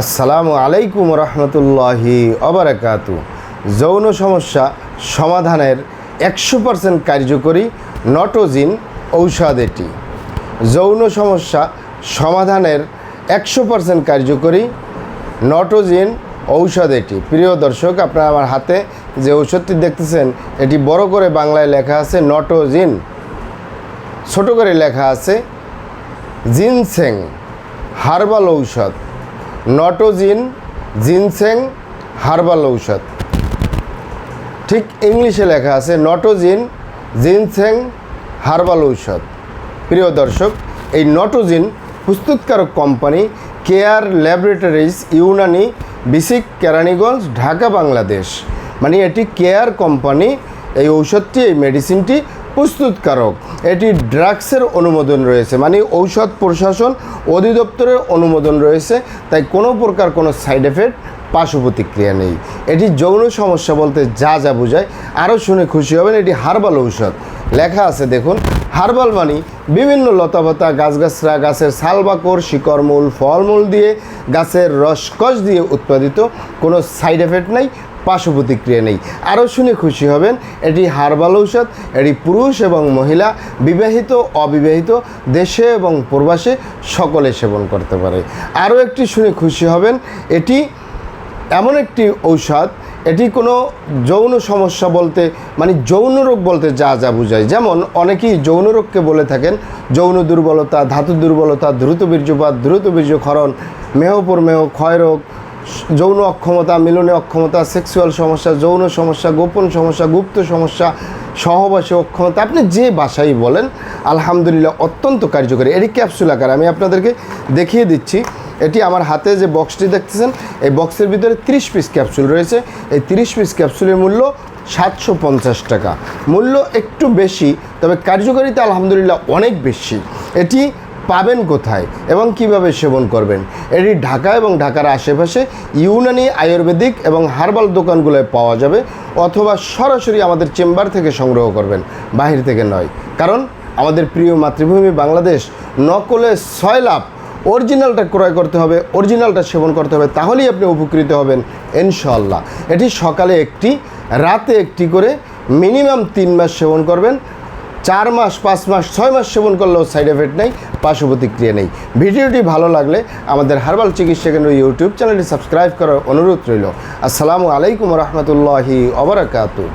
আসসালামু আলাইকুম রহমতুল্লাহি অবরাকাতু। যৌন সমস্যা সমাধানের একশো পার্সেন্ট কার্যকরী নটোজিন ঔষধ এটি। যৌন সমস্যা সমাধানের একশো পার্সেন্ট কার্যকরী নটোজিন ঔষধ এটি। প্রিয় দর্শক, আপনারা আমার হাতে যে ঔষধটি দেখতেছেন, এটি বড় করে বাংলায় লেখা আছে নটোজিন। ছোট করে লেখা আছে জিনসেং হার্বাল ঔষধ। নটোজিন, জিনসেং, হার্বাল ঔষধ। ঠিক ইংলিশে লেখা আছে নটোজিন, জিনসেং, হার্বাল ঔষধ। প্রিয় দর্শক, এই নটোজিন প্রস্তুতকারক কোম্পানি কেয়ার ল্যাবরেটরিজ ইউনানি, বিসিক কেরানীগঞ্জ, ঢাকা, বাংলাদেশ। মানে এটি কেয়ার কোম্পানি, এই ঔষধটি, এই মেডিসিনটি প্রস্তুতকারক। এটি ড্রাগসের অনুমোদন রয়েছে মানে ঔষধ প্রশাসন অধিদপ্তরের অনুমোদন রয়েছে, তাই কোনো প্রকার কোনো সাইড এফেক্ট পার্শ্ব প্রতিক্রিয়া নেই। এটি যৌন সমস্যা বলতে যা যা বোঝায়, আরও শুনে খুশি হবেন এটি হার্বাল ঔষধ। লেখা আছে, দেখুন, হার্বাল মানি বিভিন্ন লতাপাতা গাছগাছরা গাছের শালবাকর শিকড়মূল ফলমূল দিয়ে গাছের রসকস দিয়ে উৎপাদিত, কোনো সাইড এফেক্ট নেই পার্শ্ব প্রতিক্রিয়া নেই। আরও শুনে খুশি হবেন, এটি হার্বাল ঔষধ, এটি পুরুষ এবং মহিলা, বিবাহিত, অবিবাহিত, দেশে এবং প্রবাসে সকলে সেবন করতে পারে। আরও একটি শুনে খুশি হবেন, এটি এমন একটি ঔষধ, এটি কোনো যৌন সমস্যা বলতে মানে যৌন রোগ বলতে যা যা বোঝায়। যেমন অনেকেই যৌন রোগকে বলে থাকেন, যৌন দুর্বলতা, ধাতু দুর্বলতা, দ্রুত বীর্যপাত, দ্রুত বীর্যক্ষরণ মেহপুর মেহ ক্ষয়রোগ যৌন অক্ষমতা, মিলনে অক্ষমতা সেক্সুয়াল সমস্যা, যৌন সমস্যা, গোপন সমস্যা, গুপ্ত সমস্যা, সহবাসী অক্ষমতা, আপনি যে বাসাই বলেন, আলহামদুলিল্লাহ অত্যন্ত কার্যকরী। এটি ক্যাপসুল আকার, আমি আপনাদেরকে দেখিয়ে দিচ্ছি। এটি আমার হাতে যে বক্সটি দেখতেছেন, এই বক্সের ভিতরে তিরিশ পিস ক্যাপসুল রয়েছে। এই তিরিশ পিস ক্যাপসুলের মূল্য সাতশো পঞ্চাশ টাকা। মূল্য একটু বেশি, তবে কার্যকারিতা আলহামদুলিল্লাহ অনেক বেশি। এটি পাবেন কোথায় এবং কীভাবে সেবন করবেন? এটি ঢাকা এবং ঢাকার আশেপাশে ইউনানি আয়ুর্বেদিক এবং হার্বাল দোকানগুলোয় পাওয়া যাবে অথবা সরাসরি আমাদের চেম্বার থেকে সংগ্রহ করবেন। বাহির থেকে নয়। কারণ আমাদের প্রিয় মাতৃভূমি বাংলাদেশ, নকলে ছয় লাভ। অরিজিনালটা ক্রয় করতে হবে, অরিজিনালটা সেবন করতে হবে, তাহলেই আপনি উপকৃত হবেন ইনশাল্লাহ এটি সকালে একটি, রাতে একটি করে, মিনিমাম তিন মাস সেবন করবেন। চার মাস, পাঁচ মাস, ছয় মাস সেবন করলেও সাইড এফেক্ট নেই, পার্শ্ব প্রতিক্রিয়া নেই। ভিডিওটি ভালো লাগলে আমাদের হার্বাল চিকিৎসা কেন্দ্র ইউটিউব চ্যানেলটি সাবস্ক্রাইব করার অনুরোধ রইল। আসসালামু আলাইকুম রহমতুল্লাহি অবরাকাতু